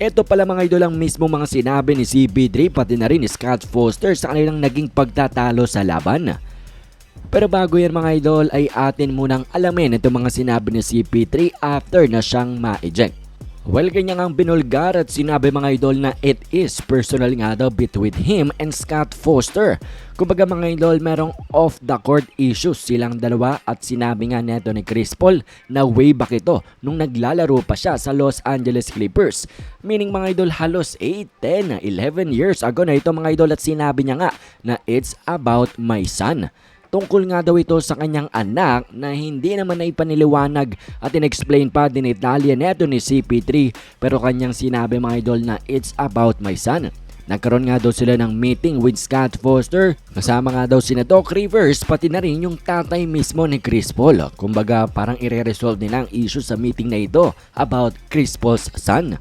Ito pala mga idol ang mismo mga sinabi ni CP3 pati na rin ni Scott Foster sa kanilang naging pagtatalo sa laban. Pero bago yan mga idol ay atin munang alamin itong mga sinabi ni CP3 after na siyang ma-eject. Well, ganyan ang binulgar at sinabi mga idol na it is personal nga daw between him and Scott Foster. Kumbaga mga idol, merong off the court issues silang dalawa at sinabi nga neto ni Chris Paul na way back ito nung naglalaro pa siya sa Los Angeles Clippers. Meaning mga idol halos 8, 10, 11 years ago na ito mga idol at sinabi niya nga na it's about my son. Tungkol nga daw ito sa kanyang anak na hindi naman na ipaniliwanag at inexplain pa din Italia neto ni CP3 pero kanyang sinabi mga idol na it's about my son. Nagkaroon nga daw sila ng meeting with Scott Foster. Kasama nga daw sina Doc Rivers pati na rin yung tatay mismo ni Chris Paul. Kumbaga parang ire-resolve nila ang issue sa meeting na ito about Chris Paul's son.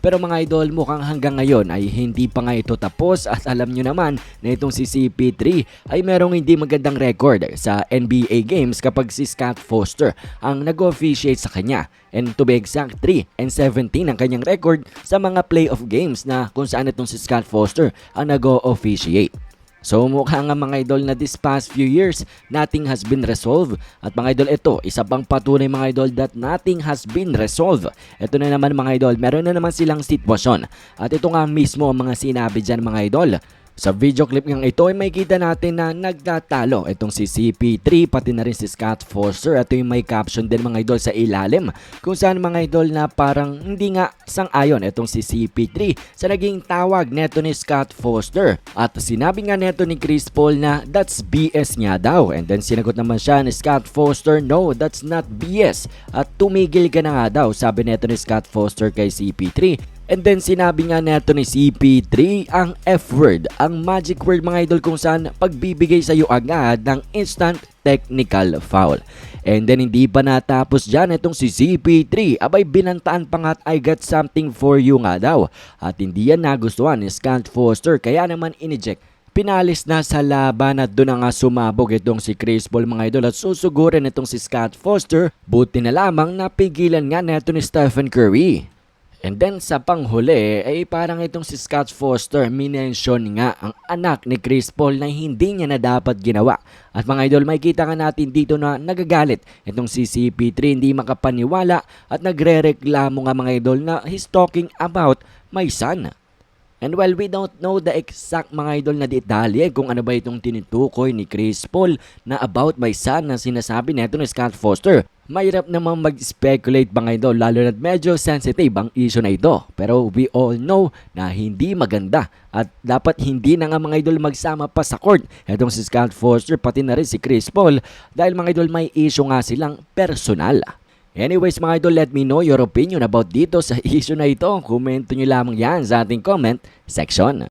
Pero mga idol, mukhang hanggang ngayon ay hindi pa nga ito tapos at alam nyo naman na itong si CP3 ay merong hindi magandang record sa NBA games kapag si Scott Foster ang nag-officiate sa kanya. And to be exact, 3 and 17 ang kanyang record sa mga playoff games na kung saan itong si Scott Foster ang nag-officiate. So mukha nga mga idol na this past few years, nothing has been resolved. At mga idol, ito, isa pang patunay mga idol that nothing has been resolved. Ito na naman mga idol, meron na naman silang sitwasyon. At ito nga mismo ang mga sinabi dyan mga idol. Sa video clip ng ito ay makikita natin na nagtatalo itong si CP3 pati na rin si Scott Foster. Ito yung may caption din mga idol sa ilalim kung saan mga idol na parang hindi nga sang-ayon itong si CP3 sa naging tawag neto ni Scott Foster. At sinabi nga neto ni Chris Paul na that's BS niya daw. And then sinagot naman siya ni Scott Foster, no, that's not BS. At tumigil ka na nga daw, sabi neto ni Scott Foster kay CP3. And then sinabi nga neto ni CP3 ang F-word, ang magic word mga idol kung saan pagbibigay sa iyo agad ng instant technical foul. And then hindi pa natapos dyan itong si CP3, abay binantaan pa nga at I got something for you nga daw. At hindi yan nagustuhan ni Scott Foster kaya naman ineject Pinalis na sa laban at doon na nga sumabog itong si Chris Paul mga idol at susugurin itong si Scott Foster. Buti na lamang napigilan nga neto ni Stephen Curry. And then sa panghuli ay parang itong si Scott Foster minention nga ang anak ni Chris Paul na hindi niya na dapat ginawa. At mga idol makikita nga natin dito na nagagalit itong si CP3 hindi makapaniwala at nagre-reklamo nga mga idol na he's talking about my son. And while we don't know the exact mga idol na detalye kung ano ba itong tinutukoy ni Chris Paul na about my son na sinasabi neto ni Scott Foster, mahirap namang mag-speculate mga idol lalo na medyo sensitive ang issue na ito. Pero we all know na hindi maganda at dapat hindi na nga mga idol magsama pa sa court. Itong si Scott Foster pati na rin si Chris Paul dahil mga idol may issue nga silang personal. Anyways mga idol, let me know your opinion about dito sa issue na ito. Komento nyo lamang yan sa ating comment section.